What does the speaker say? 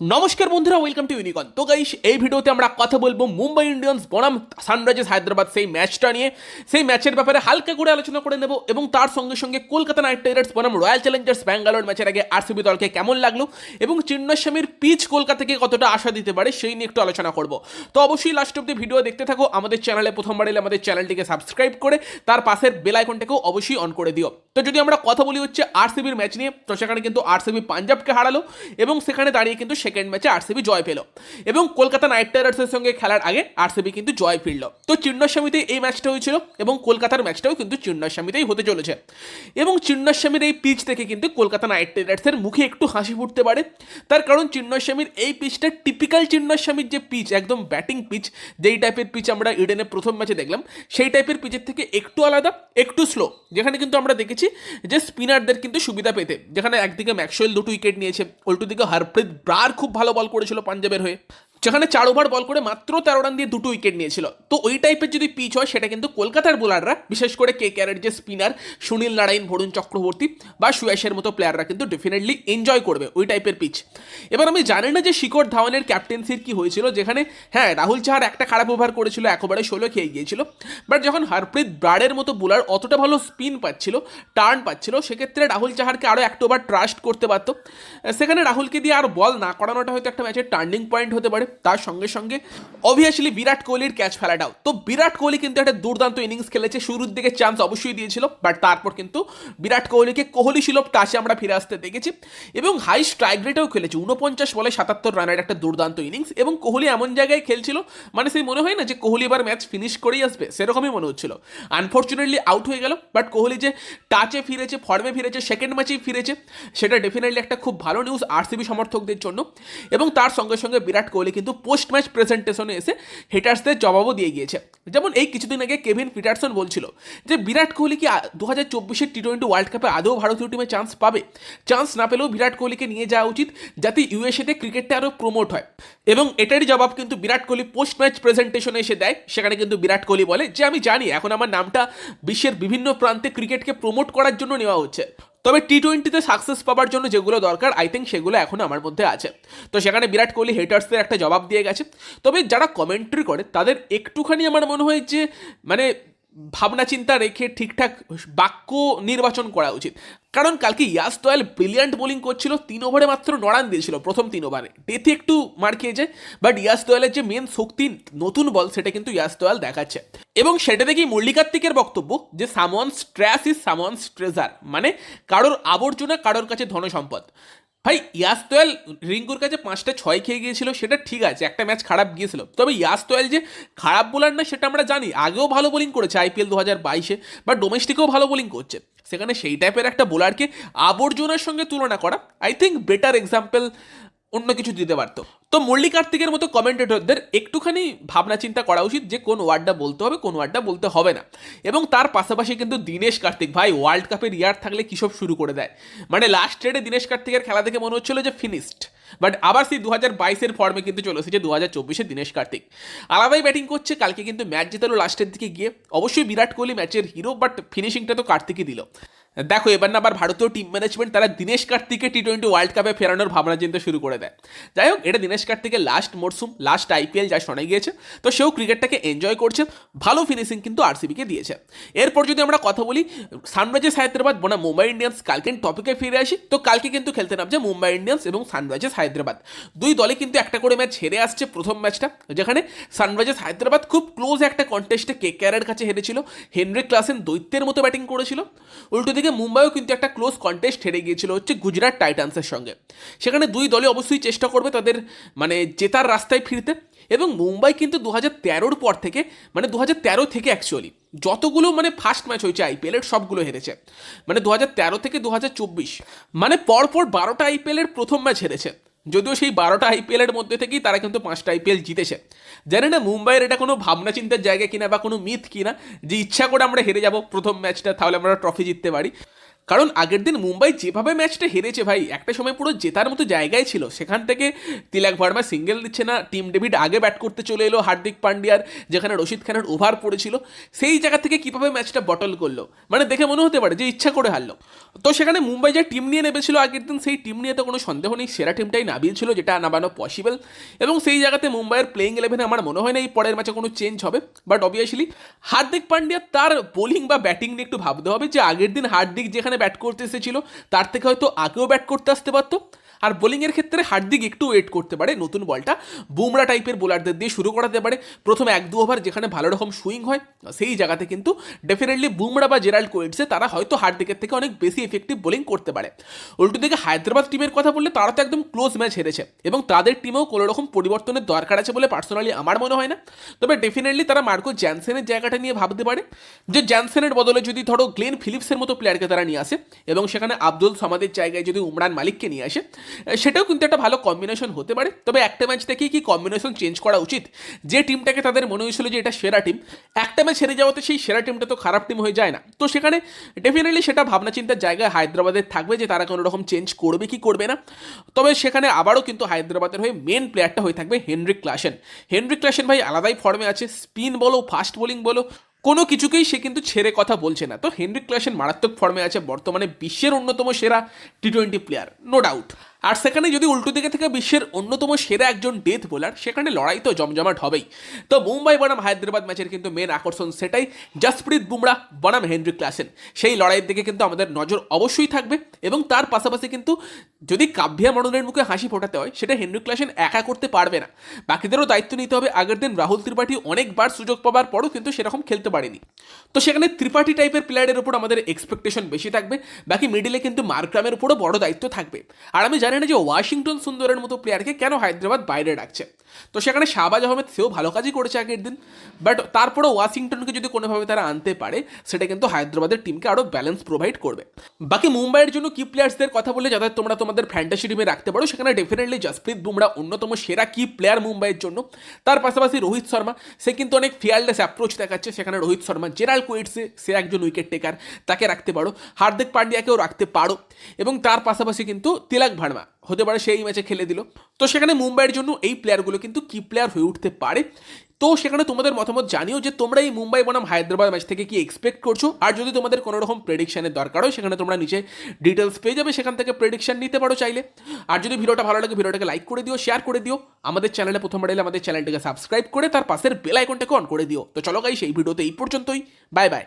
নমস্কার বন্ধুরা welcome to ইউনিকন তো গাইস এই ভিডিওতে আমরা কথা বলব মুম্বাই ইন্ডিয়ান্স বনাম সানরাইজার্স হায়দ্রাবাদ সেই ম্যাচটা নিয়ে। সেই ম্যাচের ব্যাপারে হালকা করে আলোচনা করে নেব এবং তার সঙ্গে সঙ্গে কলকাতা নাইট রাইডার্স বনাম রয়্যাল চ্যালেঞ্জার্স ব্যাঙ্গালোর ম্যাচের আগে আরসিবি দলকে কেমন লাগল এবং চিন্নাস্বামীর পিচ কলকাতা থেকে কতটা আশা দিতে পারে সেই নিয়ে একটু আলোচনা করব। তো অবশ্যই লাস্ট অব্দি ভিডিও দেখতে থাকো, আমাদের চ্যানেলে প্রথমবার এলে আমাদের চ্যানেলটিকে সাবস্ক্রাইব করে, তার পাশের বেল আইকনটাকেও অবশ্যই অন করে দিও। তো যদি আমরা কথা বলি হচ্ছে আরসিবির ম্যাচ নিয়ে, তো সেখানে কিন্তু আরসিবি পাঞ্জাবকে হারালো এবং সেখানে দাঁড়িয়ে কিন্তু সেকেন্ড ম্যাচে আরসিবি জয় পেল। এবং কলকাতা নাইট রাইডার্সের সঙ্গে খেলার আগে আরসিবি কিন্তু জয় ফিরল। তো চিন্নাস্বামীতে এই ম্যাচটা হয়েছিল এবং কলকাতার ম্যাচটাও কিন্তু চিন্নাস্বামীতেই হতে চলেছে। এবং চিন্নাস্বামীর এই পিচ থেকে কিন্তু কলকাতা নাইট রাইডার্সের মুখে একটু হাসি ফুটতে পারে। তার কারণ চিন্নাস্বামীর এই পিচটা টিপিক্যাল চিন্নাস্বামীর যে পিচ একদম ব্যাটিং পিচ যেই টাইপের পিচ আমরা ইডেনে প্রথম ম্যাচে দেখলাম, সেই টাইপের পিচের থেকে একটু আলাদা, একটু স্লো যেখানে কিন্তু আমরা দেখেছি যে স্পিনারদের কিন্তু সুবিধা পেতে, যেখানে একদিকে ম্যাক্সওয়েল দুটো উইকেট নিয়েছে উল্টো দিকে হরপ্রীত ব্রার খুব ভালো বল করেছিল পাঞ্জাবের হয়ে। যেখানে চার ওভার বল করে মাত্র তেরো রান দিয়ে দুটো উইকেট নিয়েছিল। তো ওই টাইপের যদি পিচ হয়, সেটা কিন্তু কলকাতার বোলাররা বিশেষ করে কে কেয়ারের যে spinner Sunil Narine Varun Chakravarthy বা সুয়াশের মতো প্লেয়াররা কিন্তু ডেফিনেটলি এনজয় করবে ওই টাইপের পিচ এবার আমি জানি না যে শিকড় ধাওয়ানের ক্যাপ্টেন্সির কি হয়েছিল, যেখানে হ্যাঁ রাহুল চাহার একটা খারাপ ওভার করেছিল, একবারে ষোলো খেয়ে গিয়েছিল বাট যখন হরপ্রীত ব্রাডের মতো বোলার অতটা ভালো স্পিন পাচ্ছিল টার্ন পাচ্ছিল, সেক্ষেত্রে রাহুল চাহারকে আরও একটা ওভার ট্রাস্ট করতে পারতো। সেখানে রাহুলকে দিয়ে আর বল না করানোটা হয়তো একটা ম্যাচের টার্নিং পয়েন্ট হতে পারে। তার সঙ্গে সঙ্গে অবভিয়াসলি বিরাট কোহলির ক্যাচ ফেলাটাও। তো বিরাট কোহলি কিন্তু একটা দুর্দান্ত ইনিংস খেলেছে, শুরুর দিকে চান্স অবশ্যই দিয়েছিল বাট তারপর কিন্তু বিরাট কোহলিকে কোহলি সুলভ টাচে আমরা ফিরে আসতে দেখেছি। এবং হাই স্ট্রাইক রেটেও খেলেছে, উনপঞ্চাশ বলে সাতাত্তর রানের একটা দুর্দান্ত ইনিংস এবং কোহলি এমন জায়গায় খেলছিল মানে সেই মনে হয় না যে কোহলি এবার ম্যাচ ফিনিশ করেই আসবে, সেরকমই মনে হচ্ছিল। আনফর্চুনেটলি আউট হয়ে গেল বাট কোহলি যে টাচে ফিরেছে ফর্মে ফিরেছে সেকেন্ড ম্যাচেই ফিরেছে, সেটা ডেফিনেটলি একটা খুব ভালো নিউজ আরসিবি সমর্থকদের জন্য। এবং তার সঙ্গে সঙ্গে বিরাট কোহলি কিন্তু পোস্ট ম্যাচ প্রেজেন্টেশনে এসে হেটার্সদের জবাবও দিয়ে গিয়েছে। যেমন এই কিছুদিন আগে কেভিন পিটারসন বলছিল যে বিরাট কোহলি কি দু হাজার চব্বিশের টি টোয়েন্টি ওয়ার্ল্ড কাপে আদৌ ভারতীয় টিমে চান্স পাবে? চান্স না পেলেও বিরাট কোহলিকে নিয়ে যাওয়া উচিত যাতে ইউএসএতে ক্রিকেটটা আরও প্রমোট হয়। এবং এটারই জবাব কিন্তু বিরাট কোহলি পোস্ট ম্যাচ প্রেজেন্টেশনে এসে দেয়। সেখানে কিন্তু বিরাট কোহলি বলে যে, আমি জানি, এখন আমার নামটা বিশ্বের বিভিন্ন প্রান্তে ক্রিকেটকে প্রমোট করার জন্য নেওয়া হচ্ছে। তবে টি টোয়েন্টিতে সাকসেস পাওয়ার জন্য যেগুলো দরকার আই থিঙ্ক সেগুলো এখন আমার মধ্যে আছে। তো সেখানে বিরাট কোহলি হেটার্সদের একটা জবাব দিয়ে গেছে। তবে যারা কমেন্ট্রি করে, তাদের একটুখানি আমার মনে হয় যে মানে ভাবনা চিন্তা রেখে ঠিকঠাক বাক্য নির্বাচন করা উচিত। কারণ কালকে ইয়াস দয়াল ব্রিলিয়ান্ট বোলিং করছিল, তিন ওভারে মাত্র নড়ান দিয়েছিল প্রথম তিন ওভারে ডেথে একটু মার খেয়ে যায় বাট ইয়াস দয়ালের যে মেন শক্তি, নতুন বল সেটা কিন্তু ইয়াস দয়াল দেখাচ্ছে। এবং সেটা দেখেই মল্লিকার্তিকের বক্তব্য যে someone trash is someone treasure মানে কারোর আবর্জনা কারোর কাছে ধনসম্পদ। ভাই ইয়াস তোয়াল রিঙ্কুর কাছে পাঁচটা ছয় খেয়ে গিয়েছিল, সেটা ঠিক আছে, একটা ম্যাচ খারাপ গিয়েছিল। তবে ইয়াস তোয়াল যে খারাপ বোলার না, সেটা আমরা জানি, আগেও ভালো বোলিং করেছে আইপিএল দু হাজার বাইশে, বা ডোমেস্টিকেও ভালো বোলিং করছে। সেখানে সেই টাইপের একটা বোলারকে আবর্জনার সঙ্গে তুলনা করা আই থিঙ্ক বেটার এক্সাম্পল অন্য কিছু দিতে পারতো। তো মল্লিক কার্তিকের মতো কমেন্টেটরদের একটুখানি ভাবনা চিন্তা করা উচিত যে কোন ওয়ার্ডটা বলতে হবে, কোন ওয়ার্ডটা বলতে হবে না। এবং তার পাশাপাশি কিন্তু দীনেশ কার্তিক, ভাই ওয়ার্ল্ড কাপের ইয়ার থাকলে কী সব শুরু করে দেয়? মানে লাস্ট রেডে দীনেশ কার্তিকের খেলা দেখে মনে হচ্ছিল যে ফিনিশড বাট আবার সেই দু হাজার বাইশের ফর্মে কিন্তু চলে এসেছে দু হাজার চব্বিশে দীনেশ কার্তিক। আলাদাই ব্যাটিং করছে, কালকে কিন্তু ম্যাচ জেতালো লাস্টের দিকে গিয়ে। অবশ্যই বিরাট কোহলি ম্যাচের হিরো বাট ফিনিশিংটা তো কার্তিকই দিল। দেখো, এবার না আবার ভারতীয় টিম ম্যানেজমেন্ট তারা দিনেশ কার্তিককে টি টোয়েন্টি ওয়ার্ল্ড কাপে ফেরানোর ভাবনা চিন্তা শুরু করে দেয়। যাই হোক, এটা দিনেশ কার্তিকের লাস্ট মরসুম লাস্ট আইপিএল যা শোনা গিয়েছে। তো সেও ক্রিকেটটাকে এনজয় করছে, ভালো ফিনিশিং কিন্তু আরসিবিকে দিয়েছে। এরপর যদি আমরা কথা বলি সানরাইজার্স হায়দ্রাবাদ বনা মুম্বাই ইন্ডিয়ান্স কালকে টপিকে ফিরে আসি। তো কালকে কিন্তু খেলতে নামছে মুম্বাই ইন্ডিয়ান্স এবং সানরাইজার্স হায়দ্রাবাদ দুই দলে কিন্তু একটা করে ম্যাচ হেরে আসছে প্রথম ম্যাচটা যেখানে সানরাইজার্স হায়দ্রাবাদ খুব ক্লোজ একটা কন্টেস্টে কে কেয়ারের কাছে হেরেছিল। হেনরি ক্লাসেন দৈত্যের মতো ব্যাটিং করেছিল। উল্টো দিকে মুম্বাইও কিন্তু একটা ক্লোজ কন্টেস্ট হেরে গিয়েছিল হচ্ছে গুজরাট টাইটান্সের সঙ্গে। সেখানে দুই দলে অবশ্যই চেষ্টা করবে তাদের মানে জেতার রাস্তায় ফিরতে। এবং মুম্বাই কিন্তু দু হাজার তেরোর পর থেকে মানে দু হাজার তেরো থেকে অ্যাকচুয়ালি যতগুলো মানে ফার্স্ট ম্যাচ হয়েছে আইপিএলের সবগুলো হেরেছে। মানে দু তেরো থেকে দু চব্বিশ মানে পরপর বারোটা আইপিএলের প্রথম ম্যাচ হেরেছে। যদিও সেই বারোটা আইপিএলের মধ্যে থেকেই তারা কিন্তু পাঁচটা আইপিএল জিতেছে। জানি না মুম্বাইয়ের এটা কোনো ভাবনা চিন্তার জায়গা কিনা বা কোনো মিথ কিনা, যে ইচ্ছা করে আমরা হেরে যাব প্রথম ম্যাচটা তাহলে আমরা ট্রফি জিততে পারি। কারণ আগের দিন মুম্বাই যেভাবে ম্যাচটা হেরেছে ভাই, একটা সময় পুরো জেতার মতো জায়গায় ছিল। সেখান থেকে তিলাক ভার্মা সিঙ্গেল দিচ্ছে না, টিম ডেভিড আগে ব্যাট করতে চলে এলো হার্দিক পান্ডিয়ার, যেখানে রশিদ খানের ওভার পড়েছিল। সেই জায়গা থেকে কীভাবে ম্যাচটা বটল করল? মানে দেখে মনে হতে পারে যে ইচ্ছা করে হারলো। তো সেখানে মুম্বাই যে টিম নিয়ে নেমেছিল আগের দিন, সেই টিম নিয়ে তো কোনো সন্দেহ নেই। সেরা টিমটাই নাবিয়েছিল যেটা নামানো পসিবল এবং সেই জায়গাতে মুম্বাইয়ের প্লেইং ইলেভেনে আমার মনে হয় না এই পরের ম্যাচে কোনো চেঞ্জ হবে। বাট অবভিয়াসলি হার্দিক পান্ডিয়া তার বোলিং বা ব্যাটিং নিয়ে একটু ভাবতে হবে যে আগের দিন হার্দিক যেখানে ব্যাট করতে এসেছিল তার থেকে হয়তো আগেও ব্যাট করতে আসতে পারতো। আর বোলিংয়ের ক্ষেত্রে হার্দিক একটু ওয়েট করতে পারে, নতুন বলটা বুমরা টাইপের বোলারদের দিয়ে শুরু করাতে পারে। প্রথম এক দু ওভার যেখানে ভালো রকম সুইং হয়, সেই জায়গাতে কিন্তু ডেফিনেটলি বুমরা বা জেরাল্ড কোয়েটসে তারা হয়তো হার্দিকের থেকে অনেক বেশি এফেক্টিভ বোলিং করতে পারে। উল্টো দিকে হায়দ্রাবাদ টিমের কথা বললে তারা তো একদম ক্লোজ ম্যাচ হেরেছে এবং তাদের টিমেও কোনো রকম পরিবর্তনের দরকার আছে বলে পার্সোনালি আমার মনে হয় না। তবে ডেফিনেটলি তারা মার্কো জ্যানসেনের জায়গাটা নিয়ে ভাবতে পারে, যে জ্যানসেনের বদলে যদি ধরো গ্লেন ফিলিপসের মতো প্লেয়ারকে তারা নিয়ে আসে এবং সেখানে আব্দুল সামাদের জায়গায় যদি উমরান মালিককে নিয়ে আসে সেটাও কিন্তু একটা ভালো কম্বিনেশন হতে পারে। তবে একটা ম্যাচ থেকেই কি কম্বিনেশন চেঞ্জ করা উচিত? যে টিমটাকে তাদের মনে হয়েছিল যে এটা সেরা টিম একটা ম্যাচ হেরে যাওয়াতে সেই সেরা টিমটা তো খারাপ টিম হয়ে যায় না। তো সেখানে ডেফিনেটলি সেটা ভাবনা চিন্তার জায়গায় হায়দ্রাবাদের থাকবে যে তারা কোনো রকম চেঞ্জ করবে কি করবে না। তবে সেখানে আবারও কিন্তু হায়দ্রাবাদের হয়ে মেন প্লেয়ারটা হয়ে থাকবে হেনরিক ক্লাসেন। হেনরিক ক্লাসেন ভাই আলাদাই ফর্মে আছে স্পিন বলো ফাস্ট বোলিং বলো, কোনো কিছুকেই সে কিন্তু ছেড়ে কথা বলছে না। তো হেনরিক ক্লাসেন মারাত্মক ফর্মে আছে, বর্তমানে বিশ্বের অন্যতম সেরা T twenty player no doubt আর সেখানে যদি উল্টো দিকে থেকে বিশ্বের অন্যতম সেরা একজন ডেথ বোলার সেখানে লড়াই তো জমজমাট হবেই। তো মুম্বাই বনাম হায়দ্রাবাদ ম্যাচের কিন্তু মেন আকর্ষণ সেটাই জসপ্রীত বুমরা বনাম হেনরি ক্লাসেন। সেই লড়াইয়ের দিকে কিন্তু আমাদের নজর অবশ্যই থাকবে এবং তার পাশাপাশি কিন্তু যদি কাভ্যা মডনের মুখে হাসি ফোটাতে হয়, সেটা হেনরি ক্লাসেন একা করতে পারবে না। বাকিদেরও দায়িত্ব নিতে হবে আগের দিন রাহুল ত্রিপাঠী অনেকবার সুযোগ পাবার পরও কিন্তু সেরকম খেলতে পারেনি। তো সেখানে ত্রিপাঠী টাইপের প্লেয়ারের উপর আমাদের এক্সপেকটেশন বেশি থাকবে, বাকি মিডিলে কিন্তু মার্ক্রামের উপরও বড় দায়িত্ব থাকবে। আর আমি জানি না যে ওয়াশিংটন সুন্দরের মতো প্লেয়ারকে কেন হায়দ্রাবাদ বাইরে রাখছে। তো সেখানে শাহবাজ আহমেদ সেও ভালো কাজই করেছে আগের দিন বাট তারপরেও ওয়াশিংটনকে যদি কোনোভাবে তারা আনতে পারে, সেটা কিন্তু হায়দ্রাবাদের টিমকে আরও ব্যালেন্স প্রোভাইড করবে। বাকি মুম্বাইয়ের জন্য কি প্লেয়ার্সদের কথা বলে যাদের তোমরা তোমাদের ফ্যান্টাসি টিমে রাখতে পারো, সেখানে ডেফিনেটলি জসপ্রীত বুমরা অন্যতম সেরা কি প্লেয়ার মুম্বাইয়ের জন্য। তার পাশাপাশি রোহিত শর্মা, সে কিন্তু অনেক ফিয়ারলেস অ্যাপ্রোচ দেখাচ্ছে। সেখানে রোহিত শর্মা জেরাল কোয়েটসে সে একজন উইকেট টেকার তাকে রাখতে পারো। হার্দিক পান্ডিয়াকেও রাখতে পারো। এবং তার পাশাপাশি কিন্তু তিলাক ভার্মা হতে পারে সেই ম্যাচে খেলে দিল। তো সেখানে মুম্বাইয়ের জন্য এই প্লেয়ারগুলো কিন্তু কি প্লেয়ার হয়ে উঠতে পারে। তো সেখানে তোমাদের মতামত জানিও যে তোমরা এই মুম্বাই বনাম হায়দ্রাবাদ ম্যাচ থেকে কি এক্সপেক্ট করছ? আর যদি তোমাদের কোনো রকম প্রেডিকশনের দরকার হয়, সেখানে তোমরা নিচে ডিটেলস পেয়ে যাবে, সেখান থেকে প্রেডিকশন নিতে পারো চাইলে। আর যদি ভিডিওটা ভালো লাগে, ভিডিওটাকে লাইক করে দিও শেয়ার করে দিও। আমাদের চ্যানেলে প্রথমবার এলে আমাদের চ্যানেলটাকে সাবস্ক্রাইব করে, তার পাশের বেল আইকনটাকে অন করে দিও। তো চলো গাই সেই ভিডিওতে এই পর্যন্তই। Bye bye